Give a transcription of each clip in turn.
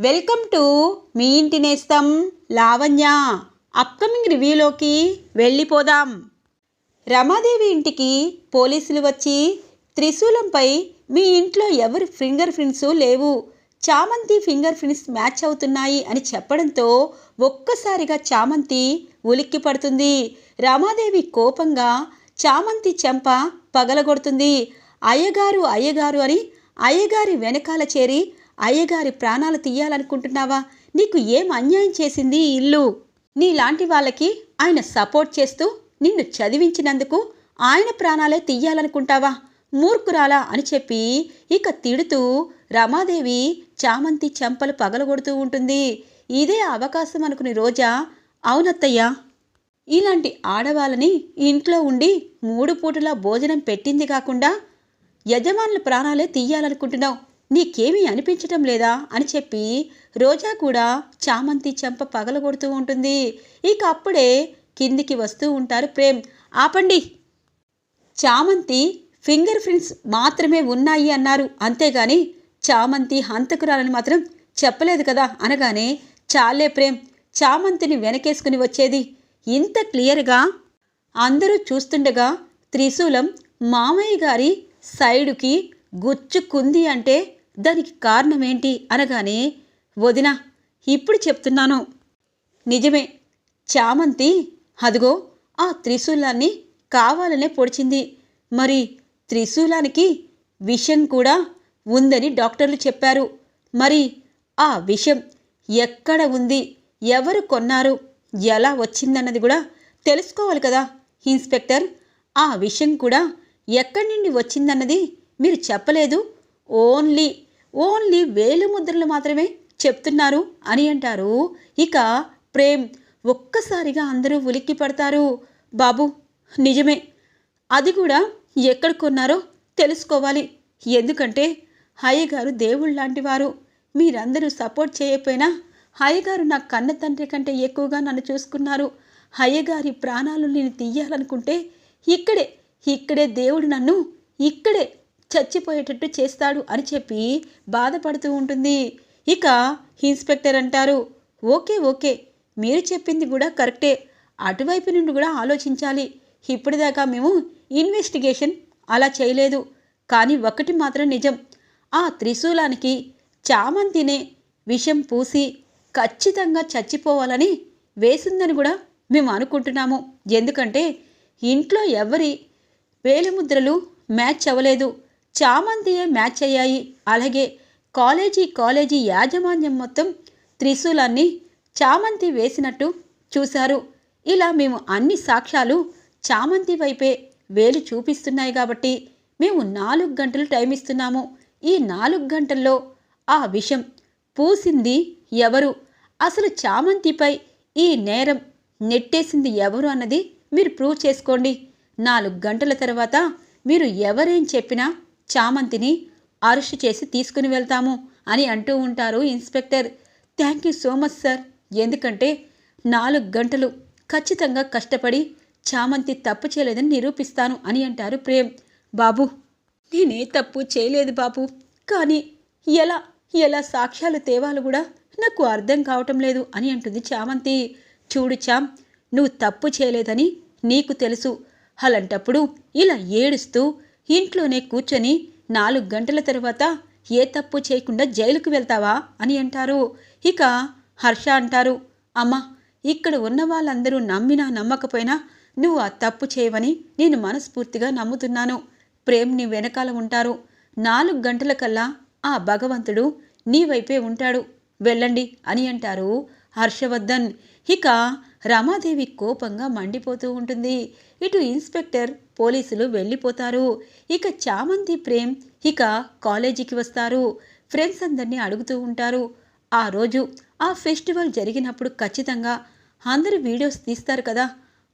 Welcome to me ఇంటి నేస్తం Lavanya. Upcoming రివ్యూలోకి వెళ్ళిపోదాం. రమాదేవి ఇంటికి పోలీసులు వచ్చి త్రిశూలంపై మీ ఇంట్లో ఎవరి ఫింగర్ ప్రింట్స్ లేవు? చామంతి ఫింగర్ ప్రింట్స్ మ్యాచ్ అవుతున్నాయి అని చెప్పడంతో ఒక్కసారిగా చామంతి ఉలిక్కి పడుతుంది. రమాదేవి కోపంగా చామంతి చెంప పగలగొడుతుంది. అయ్యగారు అయ్యగారు అని అయ్యగారి వెనకాల చేరి అయ్యగారి ప్రాణాలు తీయాలనుకుంటున్నావా? నీకు ఏం అన్యాయం చేసింది ఈ ఇల్లు? నీలాంటి వాళ్ళకి ఆయన సపోర్ట్ చేస్తూ నిన్ను చదివించినందుకు ఆయన ప్రాణాలే తీయాలనుకుంటావా? మూర్ఖురాలా అని చెప్పి ఇక తిడుతూ రమాదేవి చామంతి చెంపలు పగలగొడుతూ ఉంటుంది. ఇదే అవకాశం అనుకుని రోజా అవునత్తయ్యా ఇలాంటి ఆడవాళ్ళని ఇంట్లో ఉండి మూడు పూటలా భోజనం పెట్టింది కాకుండా యజమానుల ప్రాణాలే తీయాలనుకుంటున్నావు. నీకేమీ అనిపించటం లేదా? అని చెప్పి రోజా కూడా చామంతి చెంప పగలగొడుతూ ఉంటుంది. ఇక అప్పుడే కిందికి వస్తూ ఉంటారు ప్రేమ్. ఆపండి. చామంతి ఫింగర్ ప్రింట్స్ మాత్రమే ఉన్నాయి అన్నారు. అంతేగాని చామంతి హంతకురాలని మాత్రం చెప్పలేదు కదా? అనగానే చాలే ప్రేమ్. చామంతిని వెనకేసుకుని వచ్చేది. ఇంత క్లియర్గా అందరూ చూస్తుండగా త్రిశూలం మామయ్య గారి సైడుకి గుచ్చుకుంది అంటే దానికి కారణమేంటి అనగానే వదిన ఇప్పుడు చెప్తున్నాను. నిజమే చామంతి అదిగో ఆ త్రిశూలాన్ని కావాలనే పొడిచింది. మరి త్రిశూలానికి విషం కూడా ఉందని డాక్టర్లు చెప్పారు. మరి ఆ విషం ఎక్కడ ఉంది? ఎవరు కొన్నారు? ఎలా వచ్చిందన్నది కూడా తెలుసుకోవాలి కదా ఇన్స్పెక్టర్. ఆ విషయం కూడా ఎక్కడి నుండి వచ్చిందన్నది మీరు చెప్పలేదు? ఓన్లీ ఓన్లీ వేలు ముద్రలు మాత్రమే చెప్తున్నారు అని అంటారు. ఇక ప్రేమ్ ఒక్కసారిగా అందరూ ఉలిక్కి పడతారు. బాబు నిజమే. అది కూడా ఎక్కడ కొన్నారో తెలుసుకోవాలి. ఎందుకంటే అయ్యగారు దేవుళ్ళ లాంటి వారు. మీరందరూ సపోర్ట్ చేయకపోయినా అయ్యగారు నా కన్న తండ్రి కంటే ఎక్కువగా నన్ను చూసుకున్నారు. అయ్యగారి ప్రాణాలు నేను తీయాలనుకుంటే ఇక్కడే ఇక్కడే దేవుడు నన్ను ఇక్కడే చచ్చిపోయేటట్టు చేస్తాడు అని చెప్పి బాధపడుతూ ఉంటుంది. ఇక ఇన్స్పెక్టర్ అంటారు ఓకే ఓకే మీరు చెప్పింది కూడా కరెక్టే. అటువైపు నుండి కూడా ఆలోచించాలి. ఇప్పటిదాకా మేము ఇన్వెస్టిగేషన్ అలా చేయలేదు. కానీ ఒకటి మాత్రం నిజం. ఆ త్రిశూలానికి చామంతినే విషం పూసి ఖచ్చితంగా చచ్చిపోవాలని వేసిందని కూడా మేము అనుకుంటున్నాము. ఎందుకంటే ఇంట్లో ఎవరి వేలిముద్రలు మ్యాచ్ అవ్వలేదు. చామంతియే మ్యాచ్ అయ్యాయి. అలాగే కాలేజీ కాలేజీ యాజమాన్యం మొత్తం త్రిశూలాన్ని చామంతి వేసినట్టు చూశారు. ఇలా మేము అన్ని సాక్ష్యాలు చామంతి వైపే వేలు చూపిస్తున్నాయి కాబట్టి మేము నాలుగు గంటలు టైం ఇస్తున్నాము. ఈ నాలుగు గంటల్లో ఆ విషం పూసింది ఎవరు? అసలు చామంతిపై ఈ నేరం నెట్టేసింది ఎవరు అన్నది మీరు ప్రూవ్ చేసుకోండి. నాలుగు గంటల తర్వాత మీరు ఎవరేం చెప్పినా చామంతిని అరెస్ట్ చేసి తీసుకుని వెళ్తాము అని అంటూ ఉంటారు inspector. Thank you so much sir. ఎందుకంటే నాలుగు గంటలు ఖచ్చితంగా కష్టపడి చామంతి తప్పు చేయలేదని నిరూపిస్తాను అని అంటారు ప్రేమ్. బాబు నేనే తప్పు చేయలేదు బాబు. కానీ ఎలా ఎలా సాక్ష్యాలు తేవాలో కూడా నాకు అర్థం కావటం లేదు అని అంటుంది చామంతి. చూడు చామ్ నువ్వు తప్పు చేయలేదని నీకు తెలుసు. అలాంటప్పుడు ఇలా ఏడుస్తూ ఇంట్లోనే కూర్చొని నాలుగు గంటల తర్వాత ఏ తప్పు చేయకుండా జైలుకు వెళ్తావా అని అంటారు. ఇక హర్ష అంటారు అమ్మా ఇక్కడ ఉన్న వాళ్ళందరూ నమ్మినా నమ్మకపోయినా నువ్వు ఆ తప్పు చేయవని నేను మనస్ఫూర్తిగా నమ్ముతున్నాను. ప్రేమ్ని వెనకాల ఉంటారు. నాలుగు గంటల కల్లా ఆ భగవంతుడు నీ వైపే ఉంటాడు. వెళ్ళండి అని అంటారు హర్షవర్ధన్. ఇక రమాదేవి కోపంగా మండిపోతూ ఉంటుంది. ఇటు ఇన్స్పెక్టర్ పోలీసులు వెళ్ళిపోతారు. ఇక చామంతి ప్రేమ్ ఇక కాలేజీకి వస్తారు. ఫ్రెండ్స్ అందరినీ అడుగుతూ ఉంటారు. ఆ రోజు ఆ ఫెస్టివల్ జరిగినప్పుడు ఖచ్చితంగా అందరూ వీడియోస్ తీస్తారు కదా.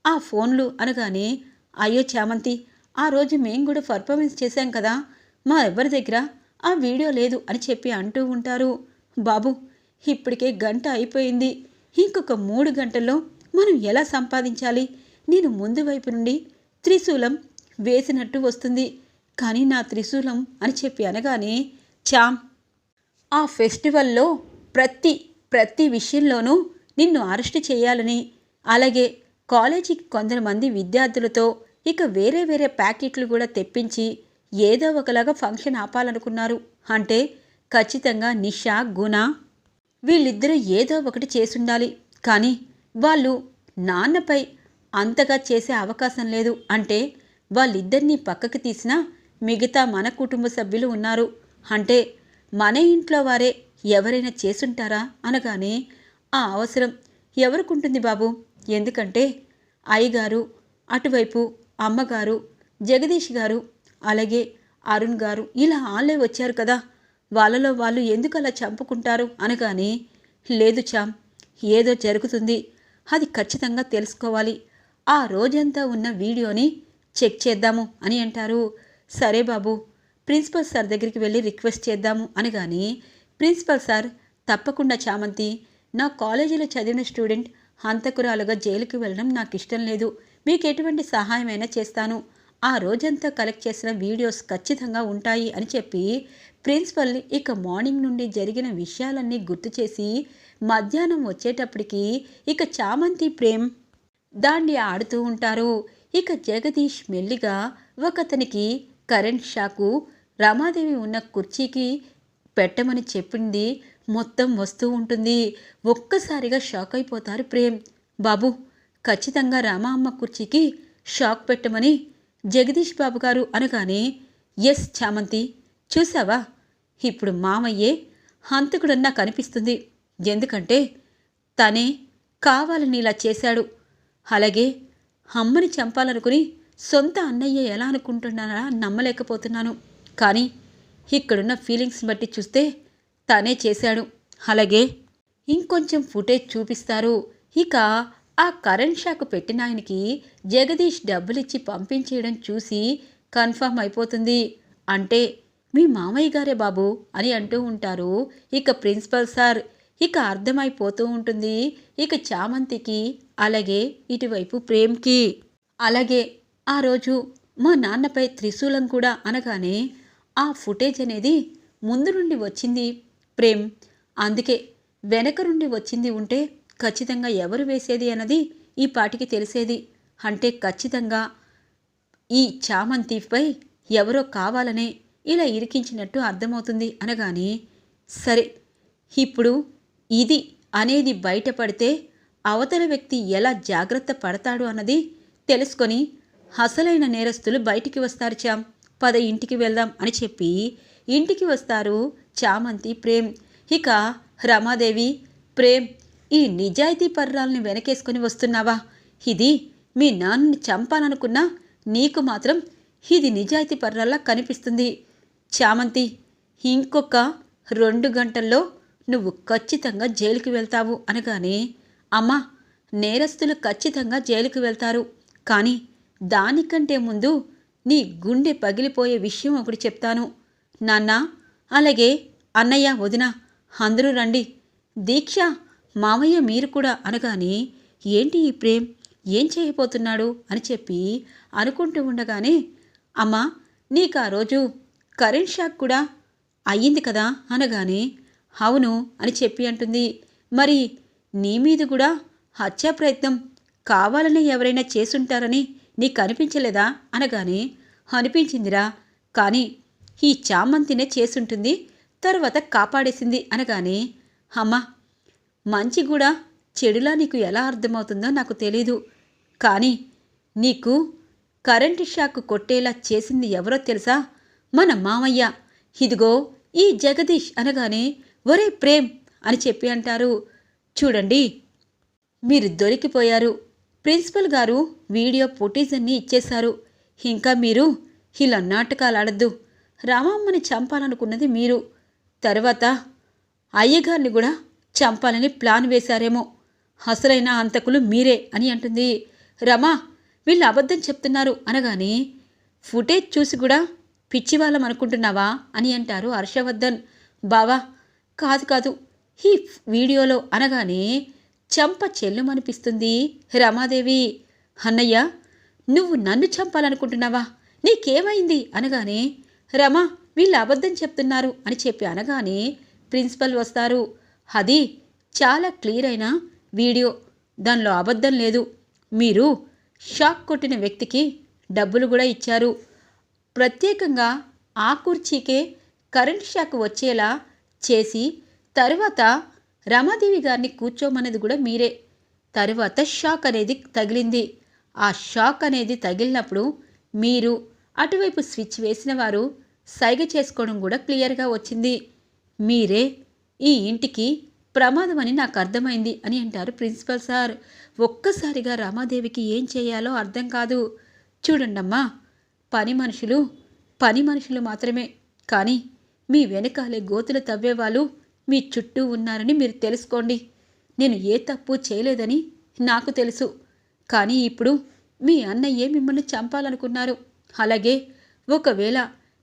ఆ ఫోన్లు అనగానే అయ్యో చామంతి ఆ రోజు మేము కూడా పర్ఫార్మెన్స్ చేశాం కదా. మా ఎవరి దగ్గర ఆ వీడియో లేదు అని చెప్పి అంటూ ఉంటారు. బాబు ఇప్పటికే గంట అయిపోయింది. ఇంకొక మూడు గంటల్లో మనం ఎలా సంపాదించాలి? నేను ముందు వైపు నుండి త్రిశూలం వేసినట్టు వస్తుంది. కానీ నా త్రిశూలం అని చెప్పి అనగానే చామ్ ఆ ఫెస్టివల్లో ప్రతి ప్రతి విషయంలోనూ నిన్ను అరెస్ట్ చేయాలని అలాగే కాలేజీకి కొందరు విద్యార్థులతో ఇక వేరే వేరే ప్యాకెట్లు కూడా తెప్పించి ఏదో ఒకలాగా ఫంక్షన్ ఆపాలనుకున్నారు. అంటే ఖచ్చితంగా నిషా గుణ వీళ్ళిద్దరూ ఏదో ఒకటి చేసుండాలి. కానీ వాళ్ళు నాన్నపై అంతగా చేసే అవకాశం లేదు అంటే వాళ్ళిద్దరినీ పక్కకి తీసినా మిగతా మన కుటుంబ సభ్యులు ఉన్నారు. అంటే మన ఇంట్లో వారే ఎవరైనా చేసుంటారా అనగానే ఆ అవసరం ఎవరికుంటుంది బాబు? ఎందుకంటే అయ్యగారు అటువైపు అమ్మగారు జగదీష్ గారు అలాగే అరుణ్ గారు ఇలా వాళ్ళే వచ్చారు కదా. వాళ్ళలో వాళ్ళు ఎందుకు అలా చంపుకుంటారు అనగానే లేదు చామ్ ఏదో జరుగుతుంది. అది ఖచ్చితంగా తెలుసుకోవాలి. ఆ రోజంతా ఉన్న వీడియోని చెక్ చేద్దాము అని అంటారు. సరే బాబు ప్రిన్సిపల్ సార్ దగ్గరికి వెళ్ళి రిక్వెస్ట్ చేద్దాము అనగాని ప్రిన్సిపల్ సార్ తప్పకుండా చామంతి నా కాలేజీలో చదివిన స్టూడెంట్ హంతకురాలుగా జైలుకి వెళ్ళడం నాకు ఇష్టం లేదు. మీకు ఎటువంటి సహాయమైనా చేస్తాను. ఆ రోజంతా కలెక్ట్ చేసిన వీడియోస్ ఖచ్చితంగా ఉంటాయి అని చెప్పి ప్రిన్సిపల్ ఇక మార్నింగ్ నుండి జరిగిన విషయాలన్నీ గుర్తు చేసి మధ్యాహ్నం వచ్చేటప్పటికి ఇక చామంతి ప్రేమ్ దాండి ఆడుతూ ఉంటారు. ఇక జగదీష్ మెల్లిగా ఒకతనికి కరెంట్ షాకు రమాదేవి ఉన్న కుర్చీకి పెట్టమని చెప్పింది. మొత్తం వస్తూ ఉంటుంది. ఒక్కసారిగా షాక్ అయిపోతారు ప్రేమ్. బాబు ఖచ్చితంగా రామా అమ్మ కుర్చీకి షాక్ పెట్టమని జగదీష్ బాబు గారు అనగానే ఎస్ చామంతి చూసావా? ఇప్పుడు మామయ్యే హంతకుడన్నా కనిపిస్తుంది. ఎందుకంటే తనే కావాలని ఇలా చేశాడు. అలాగే అమ్మని చంపాలనుకుని సొంత అన్నయ్య ఎలా అనుకుంటున్నానా నమ్మలేకపోతున్నాను. కానీ ఇక్కడున్న ఫీలింగ్స్ బట్టి చూస్తే తనే చేశాడు. అలాగే ఇంకొంచెం ఫుటేజ్ చూపిస్తారు. ఇక ఆ కరెంట్ షాక్ పెట్టిన ఆయనకి జగదీష్ డబ్బులిచ్చి పంపించేయడం చూసి కన్ఫర్మ్ అయిపోతుంది. అంటే మీ మామయ్య గారే బాబు అని అంటూ ఉంటారు. ఇక ప్రిన్సిపల్ సార్ ఇక అర్థమైపోతూ ఉంటుంది. ఇక చామంతికి అలాగే ఇటువైపు ప్రేమ్కి. అలాగే ఆ రోజు మా నాన్నపై త్రిశూలం కూడా అనగానే ఆ ఫుటేజ్ అనేది ముందు నుండి వచ్చింది ప్రేమ్. అందుకే వెనక నుండి వచ్చింది ఉంటే ఖచ్చితంగా ఎవరు వేసేది అన్నది ఈ పాటికి తెలిసేది. అంటే ఖచ్చితంగా ఈ చామంతిపై ఎవరో కావాలనే ఇలా ఇరికించినట్టు అర్థమవుతుంది అనగానే సరే ఇప్పుడు ఇది అనేది బయటపడితే అవతల వ్యక్తి ఎలా జాగ్రత్త పడతాడు అన్నది తెలుసుకొని అసలైన నేరస్తులు బయటికి వస్తారు చామ్ పద ఇంటికి వెళ్దాం అని చెప్పి ఇంటికి వస్తారు చామంతి ప్రేమ్. ఇక రమాదేవి ప్రేమ్ ఈ నిజాయితీ పర్రాల్ని వెనకేసుకుని వస్తున్నావా? ఇది మీ నాన్నని చంపాలనుకున్నా నీకు మాత్రం ఇది నిజాయితీ పర్రాల్లా కనిపిస్తుంది. చామంతి ఇంకొక రెండు గంటల్లో నువ్వు ఖచ్చితంగా జైలుకి వెళ్తావు అనగానే అమ్మా నేరస్తులు ఖచ్చితంగా జైలుకి వెళ్తారు. కానీ దానికంటే ముందు నీ గుండె పగిలిపోయే విషయం ఒకటి చెప్తాను. నాన్న అలాగే అన్నయ్య వదిన అందరూ రండి. దీక్ష మామయ్య మీరు కూడా అనగానే ఏంటి ఈ ప్రేమ్? ఏం చేయబోతున్నాడు? అని చెప్పి అనుకుంటూ ఉండగానే అమ్మా నీకు ఆ రోజు కరెంట్ షాక్ కూడా అయ్యింది కదా అనగానే అవును అని చెప్పి అంటుంది. మరి నీ మీద కూడా హత్యా ప్రయత్నం కావాలని ఎవరైనా చేసుంటారని నీకు అనిపించలేదా అనగానే అనిపించిందిరా. కానీ ఈ చామంతినే చేసుంటుంది తర్వాత కాపాడేసింది అనగానే అమ్మా మంచి కూడా చెడులా నీకు ఎలా అర్థమవుతుందో నాకు తెలీదు. కానీ నీకు కరెంటు షాక్ కొట్టేలా చేసింది ఎవరో తెలుసా? మన మామయ్య. ఇదిగో ఈ జగదీష్ అనగానే ఒరే ప్రేమ్ అని చెప్పి అంటారు. చూడండి. మీరు దొరికిపోయారు. ప్రిన్సిపల్ గారు వీడియో ఫుటేజ్ ఇచ్చేశారు. ఇంకా మీరు ఇలా నాటకాలు ఆడద్దు రామమ్మని చంపాలనుకున్నది మీరు. తర్వాత అయ్యగారిని కూడా చంపాలని ప్లాన్ వేశారేమో. అసలైన అంతకులు మీరే అని అంటుంది. రమా వీళ్ళు అబద్ధం చెప్తున్నారు అనగానే ఫుటేజ్ చూసి కూడా పిచ్చివాళ్ళం అనుకుంటున్నావా అని అంటారు హర్షవర్ధన్. బావా కాదు కాదు. ఈ వీడియోలో అనగానే చంప చెల్లుమనిపిస్తుంది. రమాదేవి అన్నయ్య నువ్వు నన్ను చంపాలనుకుంటున్నావా? నీకేమైంది? అనగానే రమా వీళ్ళు అబద్ధం చెప్తున్నారు అని చెప్పి అనగానే ప్రిన్సిపల్ వస్తారు. అది చాలా క్లియర్ అయిన వీడియో దానిలో అబద్ధం లేదు. మీరు షాక్ కొట్టిన వ్యక్తికి డబ్బులు కూడా ఇచ్చారు. ప్రత్యేకంగా ఆ కుర్చీకే కరెంట్ షాక్ వచ్చేలా చేసి తరువాత రమాదేవి గారిని కూర్చోమన్నది కూడా మీరే. తరువాత షాక్ అనేది తగిలింది. ఆ షాక్ అనేది తగిలినప్పుడు మీరు అటువైపు స్విచ్ వేసిన వారు సైగ చేసుకోవడం కూడా క్లియర్గా వచ్చింది. మీరే ఈ ఇంటికి ప్రమాదం అని నాకు అర్థమైంది అని అంటారు ప్రిన్సిపల్ సార్. ఒక్కసారిగా రామాదేవికి ఏం చేయాలో అర్థం కాదు. చూడండమ్మా పని మనుషులు పని మనుషులు మాత్రమే. కానీ మీ వెనకాలే గోతులు తవ్వేవాళ్ళు మీ చుట్టూ ఉన్నారని మీరు తెలుసుకోండి. నేను ఏ తప్పు చేయలేదని నాకు తెలుసు. కానీ ఇప్పుడు మీ అన్నయ్యే మిమ్మల్ని చంపాలనుకున్నారు. అలాగే ఒకవేళ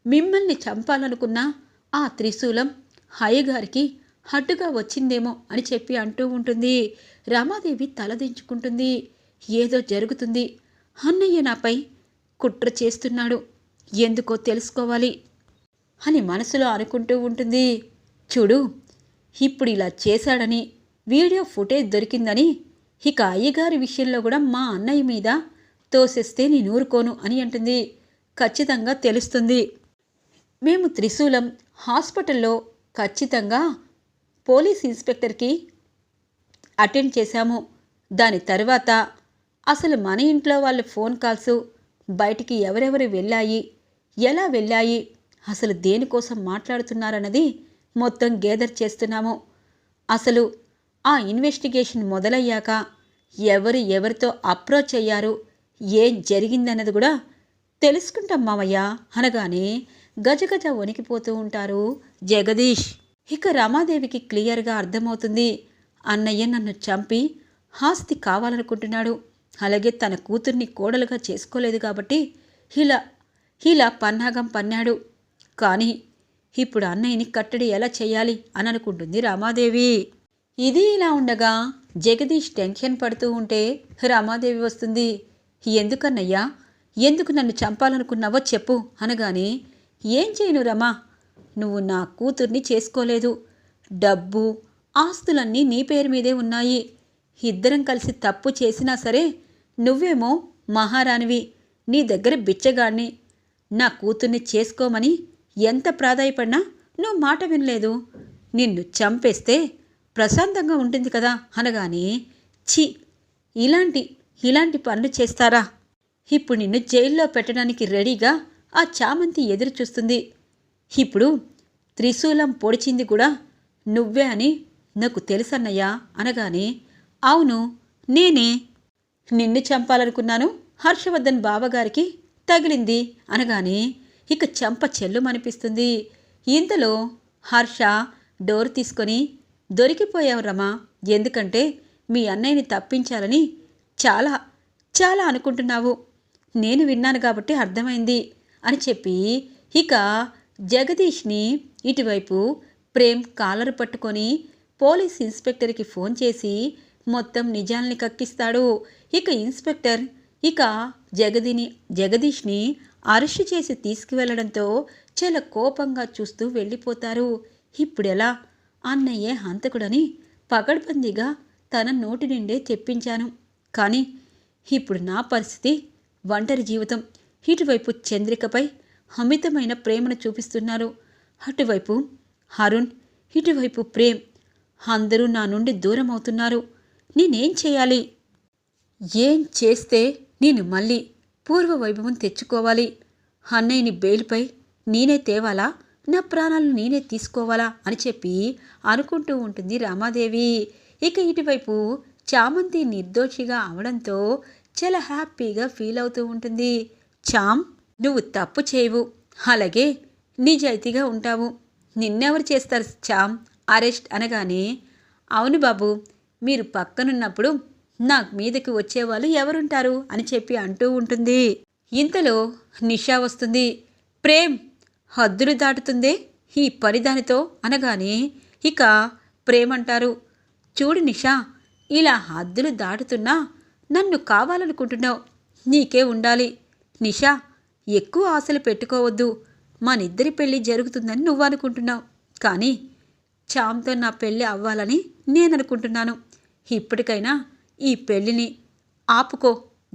మిమ్మల్ని చంపాలనుకున్న ఆ త్రిశూలం హయ్యగారికి హట్టుగా వచ్చిందేమో అని చెప్పి అంటూ ఉంటుంది. రమాదేవి తలదించుకుంటుంది ఏదో జరుగుతుంది. అన్నయ్య నాపై కుట్ర చేస్తున్నాడు. ఎందుకో తెలుసుకోవాలి అని మనసులో అనుకుంటూ ఉంటుంది. చూడు ఇప్పుడు ఇలా చేశాడని వీడియో ఫుటేజ్ దొరికిందని ఇక అయ్యగారి విషయంలో కూడా మా అన్నయ్య మీద తోసేస్తే నేను ఊరుకోను అని అంటుంది. ఖచ్చితంగా తెలుస్తుంది. మేము త్రిశూలం హాస్పిటల్లో ఖచ్చితంగా పోలీస్ ఇన్స్పెక్టర్కి అటెండ్ చేశాము. దాని తర్వాత అసలు మన ఇంట్లో వాళ్ళ ఫోన్ కాల్స్ బయటికి ఎవరెవరు వెళ్ళాయి ఎలా వెళ్ళాయి అసలు దేనికోసం మాట్లాడుతున్నారన్నది మొత్తం గేదర్ చేస్తున్నాము. అసలు ఆ ఇన్వెస్టిగేషన్ మొదలయ్యాక ఎవరు ఎవరితో అప్రోచ్ అయ్యారు? ఏం జరిగిందన్నది కూడా తెలుసుకుంటాం మామయ్య అనగానే గజగజ వణికిపోతూ ఉంటారు జగదీష్. ఇక రమాదేవికి క్లియర్గా అర్థమవుతుంది. అన్నయ్య నన్ను చంపి ఆస్తి కావాలనుకుంటున్నాడు. అలాగే తన కూతుర్ని కోడలుగా చేసుకోలేదు కాబట్టి ఇలా ఇలా పన్నాగం పన్నాడు. కానీ ఇప్పుడు అన్నయ్యని కట్టడి ఎలా చేయాలి అని అనుకుంటుంది రామాదేవి. ఇది ఇలా ఉండగా జగదీష్ టెన్షన్ పడుతూ ఉంటే రామాదేవి వస్తుంది. ఎందుకన్నయ్యా? ఎందుకు నన్ను చంపాలనుకున్నావో చెప్పు అనగానే ఏం చేయను రమా? నువ్వు నా కూతుర్ని చేసుకోలేదు. డబ్బు ఆస్తులన్నీ నీ పేరు మీదే ఉన్నాయి. ఇద్దరం కలిసి తప్పు చేసినా సరే నువ్వేమో మహారాణివి. నీ దగ్గర బిచ్చగాడిని. నా కూతుర్ని చేసుకోమని ఎంత ప్రాధాయపడినా నువ్వు మాట వినలేదు. నిన్ను చంపేస్తే ప్రశాంతంగా ఉంటుంది కదా అనగానే ఛీ ఇలాంటి ఇలాంటి పనులు చేస్తారా? ఇప్పుడు నిన్ను జైల్లో పెట్టడానికి రెడీగా ఆ చామంతి ఎదురు చూస్తుంది. ఇప్పుడు త్రిశూలం పొడిచింది కూడా నువ్వే అని నాకు తెలుసన్నయ్యా అనగానే అవును నేనే. నిన్ను చంపాలనుకున్నాను హర్షవర్ధన్ బావగారికి తగిలింది అనగానే ఇక చెంప చెల్లుమనిపిస్తుంది. ఇంతలో హర్ష డోర్ తీసుకొని దొరికిపోయావు రమా ఎందుకంటే మీ అన్నయ్యని తప్పించాలని చాలా చాలా అనుకుంటున్నావు. నేను విన్నాను కాబట్టి అర్థమైంది అని చెప్పి ఇక జగదీష్ని ఇటువైపు ప్రేమ్ కాలరు పట్టుకొని పోలీస్ ఇన్స్పెక్టర్కి ఫోన్ చేసి మొత్తం నిజాల్ని కక్కిస్తాడు. ఇక ఇన్స్పెక్టర్ ఇక జగదిని జగదీష్ని అరెస్టు చేసి తీసుకువెళ్ళడంతో చాలా కోపంగా చూస్తూ వెళ్ళిపోతారు. ఇప్పుడెలా? అన్నయ్యే హంతకుడని పగడ్బందీగా తన నోటి నిండే తెప్పించాను. కానీ ఇప్పుడు నా పరిస్థితి ఒంటరి జీవితం. ఇటువైపు చంద్రికపై అమితమైన ప్రేమను చూపిస్తున్నారు. అటువైపు అరుణ్ ఇటువైపు ప్రేమ్. అందరూ నా నుండి దూరం అవుతున్నారు నేనేం చేయాలి? ఏం చేస్తే నేను మళ్ళీ పూర్వ వైభవం తెచ్చుకోవాలి. అన్నయ్యని బెయిల్పై నేనే తేవాలా? నా ప్రాణాలు నేనే తీసుకోవాలా? అని చెప్పి అనుకుంటూ ఉంటుంది రామాదేవి. ఇక ఇటువైపు చామంతి నిర్దోషిగా అవడంతో చాలా హ్యాపీగా ఫీల్ అవుతూ ఉంటుంది. చామ్ నువ్వు తప్పు చేయవు. అలాగే నిజాయితీగా ఉంటావు. నిన్నెవరు చేస్తారు చామ్ అరెస్ట్ అనగానే అవును బాబు మీరు పక్కనున్నప్పుడు నాకు మీదకి వచ్చేవాళ్ళు ఎవరుంటారు? అని చెప్పి అంటూ ఉంటుంది. ఇంతలో నిషా వస్తుంది. ప్రేమ్ హద్దులు దాటుతుందే? ఈ పరిదానితో అనగానే ఇక ప్రేమ్ అంటారు. చూడు నిషా ఇలా హద్దులు దాటుతున్నా నన్ను కావాలనుకుంటున్నావు. నీకే ఉండాలి. నిషా ఎక్కువ ఆశలు పెట్టుకోవద్దు. మనిద్దరి పెళ్ళి జరుగుతుందని నువ్వు అనుకుంటున్నావు కానీ చామ్తో నా పెళ్ళి అవ్వాలని నేను అనుకుంటున్నాను ఇప్పటికైనా ఈ పెళ్ళిని ఆపుకో.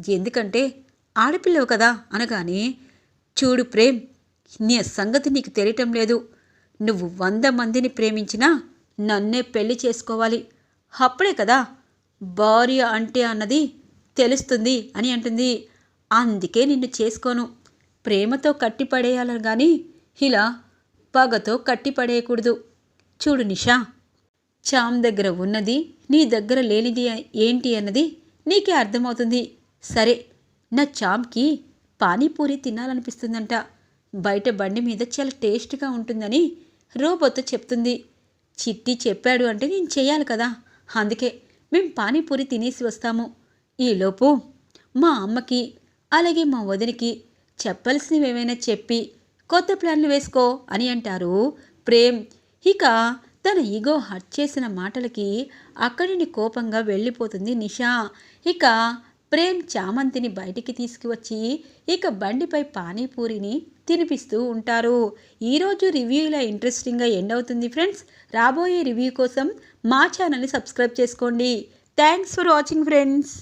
ఎందుకంటే ఆడపిల్లవు కదా అనగానే చూడు ప్రేమ్ నీ సంగతి నీకు తెలియటం లేదు. నువ్వు వంద మందిని ప్రేమించినా నన్నే పెళ్ళి చేసుకోవాలి. అప్పుడే కదా భార్య అంటే అన్నది తెలుస్తుంది అని అంటుంది. అందుకే నిన్ను చేసుకోను. ప్రేమతో కట్టిపడేయాలని కానీ ఇలా పగతో కట్టిపడేయకూడదు చూడు నిషా చామ్ దగ్గర ఉన్నది నీ దగ్గర లేనిది ఏంటి అన్నది నీకే అర్థమవుతుంది. సరే నా చామ్కి పానీపూరి తినాలనిపిస్తుందంట. బయట బండి మీద చాలా టేస్ట్గా ఉంటుందని రోబోతో చెప్తుంది. చిట్టి చెప్పాడు అంటే నేను చేయాలి కదా. అందుకే మేము పానీపూరి తినేసి వస్తాము. ఈలోపు మా అమ్మకి అలాగే మా వదినికి చెప్పాల్సినవి ఏమైనా చెప్పి కొత్త ప్లాన్లు వేసుకో అని అంటారు ప్రేమ్. ఇక తన ఈగో హర్ట్ చేసిన మాటలకి అక్కడిని కోపంగా వెళ్ళిపోతుంది నిషా. ఇక ప్రేమ్ చామంతిని బయటికి తీసుకువచ్చి ఇక బండిపై పానీపూరిని తినిపిస్తూ ఉంటారు. ఈరోజు రివ్యూ ఇలా ఇంట్రెస్టింగ్గా ఎండ్ అవుతుంది ఫ్రెండ్స్ రాబోయే రివ్యూ కోసం మా ఛానల్ని సబ్స్క్రైబ్ చేసుకోండి. Thanks for watching friends